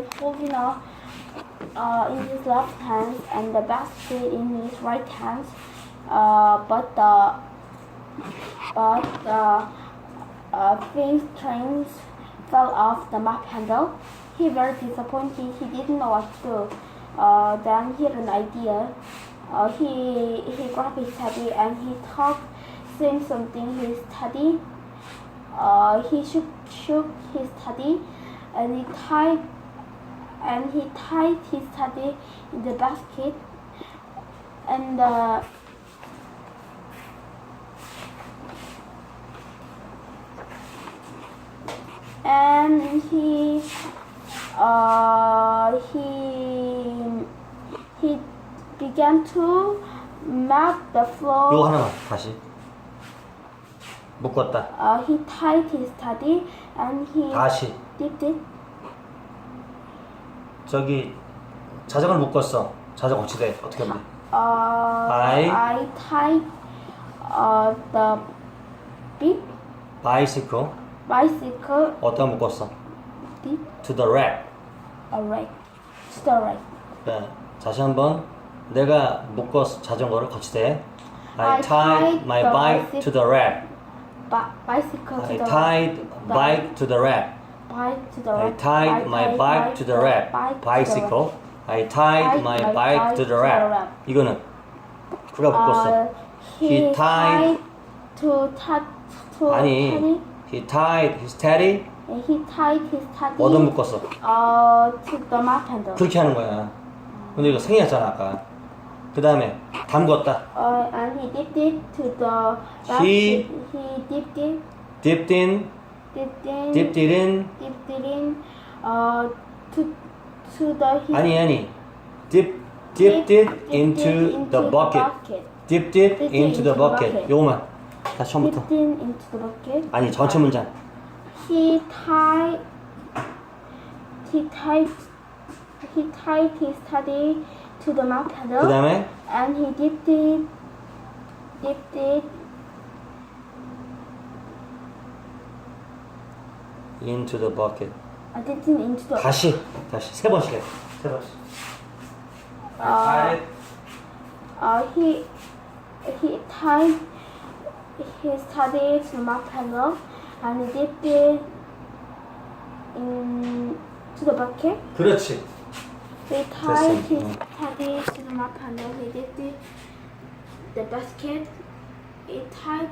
is holding a uh, in his left hand and the basket in his right hand. Uh, but the but the uh, thing strings fell off the map handle. He very disappointed. He didn't know what to do. Uh, then he had an idea. Uh, he he grabbed his teddy and he talked, saying something. His teddy. Uh, he shook shook his teddy, and he tied and he tied his teddy in the basket. And uh, and he uh, he he began to map the 요거 floor. 하나만 다시 묶었다 Uh, he tied his teddy and he 다시 dipped it. 저기 자전거를 묶었어 자전거 고치대 어떻게 하면 돼? Uh, I- I tied uh, the big 바이시클 bicycle 어디다 묶었어? dip To the rack a right to the right. 네. 다시 한번 내가 묶었어 자전거를 거치대 I I tied tied my the bike to the rack Bi- bicycle to I the tied bike to the rack bike to the I tied my bike to the rack bicycle I tied my bike to the rack 이거는 그가 묶었어 Uh, he, tied- to to 아니 he tied his teddy He tied his teddy. 어디 묶었어? Uh, to the map handle. 그렇게 하는 거야 근데 이거 생이었잖아 아까 그 다음에 담궜다 Uh, and he dipped it to the He-. He dipped it, dipped in dipped in, dipped it in dipped it in, uh, to to the he 아니 아니 dip, dipped it into the bucket dipped it into the bucket 요거만 다시 처음부터 in into the bucket. 아니 전체 문장 He tied. He tied. He tied his teddy to the 그 handle, 다음에 and he dipped it. Dipped it into the bucket I dipped it into the 다시 다시 세 번씩 해. 세 번씩 I 아. tied it Uh, he he tied his teddy to the map handle and he dipped it in to the bucket. 그렇지 He tied 됐어. his 응. teddy to the map handle. He dipped it the basket. He tied